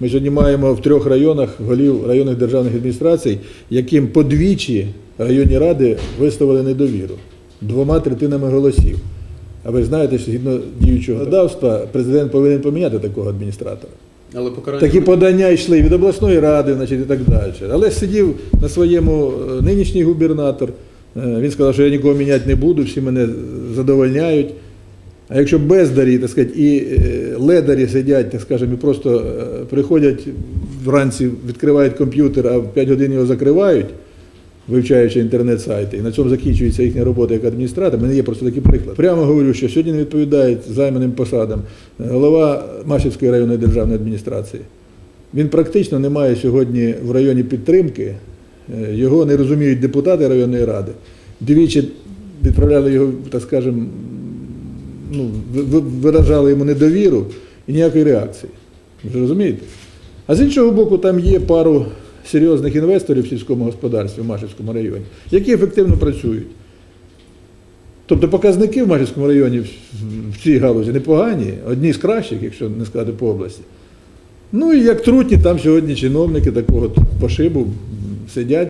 Ми сьогодні маємо в трьох районах голів районних державних адміністрацій, яким подвічі районні ради виставили недовіру двома третинами голосів. А ви знаєте, що згідно діючого законодавства, президент повинен поміняти такого адміністратора. Але покарання Такі подання йшли від обласної ради, значить, і так далі. Але сидів на своєму е, нинішній губернатор. Е, Він сказав, що я нікого міняти не буду, всі мене задовольняють. А якщо бездарі, так сказати, і е, ледарі сидять, так скажемо, і просто е, приходять вранці, відкривають комп'ютер, а в 5 годин його закривають, вивчаючи інтернет-сайти, і на цьому закінчується їхня робота як адміністратор. Мене є просто такий приклад. Прямо говорю, що сьогодні не відповідають займаним посадам голова Машівської районної державної адміністрації. Він практично не має сьогодні в районі підтримки, е, його не розуміють депутати районної ради. Двічі відправляли його, так скажемо, ну, ви- ви- виражали йому недовіру і ніякої реакції. Ви ж розумієте? А з іншого боку, там є пару серйозних інвесторів в сільському господарстві в Машівському районі, які ефективно працюють. Тобто показники в Машівському районі в- цій галузі непогані, одні з кращих, якщо не сказати по області. Ну і як трутні, там сьогодні чиновники такого пошибу сидять.